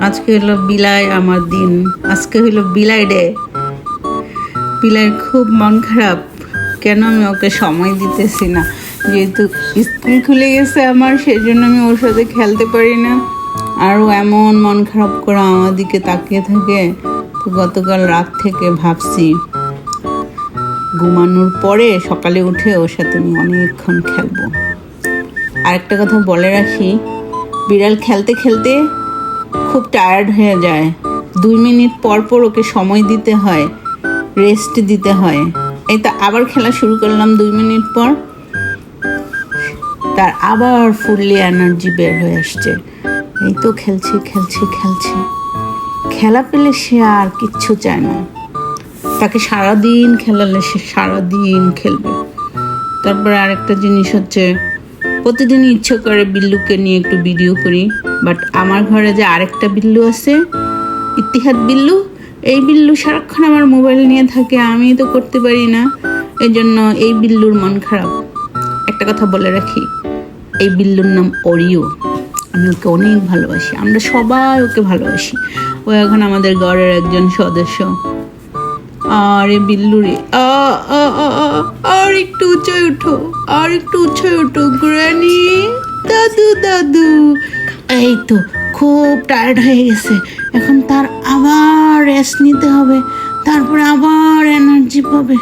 আজকে হলো বিলাই আমার দিন। আজকে হলো বিলাই ডে। বিলাইয়ের খুব মন খারাপ। কেন আমি ওকে সময় দিতেছি না? যেহেতু স্কুল খুলে গেছে আমার সেই জন্য আমি ওর সাথে খেলতে পারি না। আরও এমন মন খারাপ করে আমার দিকে তাকিয়ে থাকে। তো গতকাল রাত থেকে ভাবছি, ঘুমানোর পরে সকালে উঠে ওর সাথে আমি অনেকক্ষণ খেলব। আরেকটা কথা বলে রাখি, বিড়াল খেলতে খেলতে খুব টায়ার্ড হয়ে যায়। দুই মিনিট পর পর ওকে সময় দিতে হয় রেস্ট দিতে হয়। এই তো আবার খেলা শুরু করলাম দুই মিনিট পর। তার আবার ফুললি এনার্জি বের হয়ে আসছে। এই তো খেলছি খেলছি খেলছি। খেলা পেলে সে আর কিচ্ছু চায় না। তাকে সারাদিন খেলালে সে সারাদিন খেলবে। তারপরে আরেকটা জিনিস হচ্ছে প্রতিদিন ইচ্ছে করে বিল্লুকে নিয়ে একটু ভিডিও করি বাট আমার ঘরে যে আরেকটা বিল্লু আছে, ইতিহাদ বিল্লু, এই বিল্লু সারাক্ষণ আমার মোবাইল নিয়ে থাকে, আমি তো করতে পারি না এই জন্য এই বিল্লুর মন খারাপ। একটা কথা বলে রাখি, এই বিল্লুর নাম অরিও আমি ওকে অনেক ভালোবাসি, আমরা সবাই ওকে ভালোবাসি। ও এখন আমাদের ঘরের একজন সদস্য। আরে বিল্লুরে আ আ আ একটু উঁচায় উঠো আর একটু উঁচায় উঠো গ্রানি দাদু দাদু। এই তো, খুব টায়ার্ড হয়ে গেছে। এখন তার আবার রেস্ট নিতে হবে, তারপর আবার এনার্জি পাবে।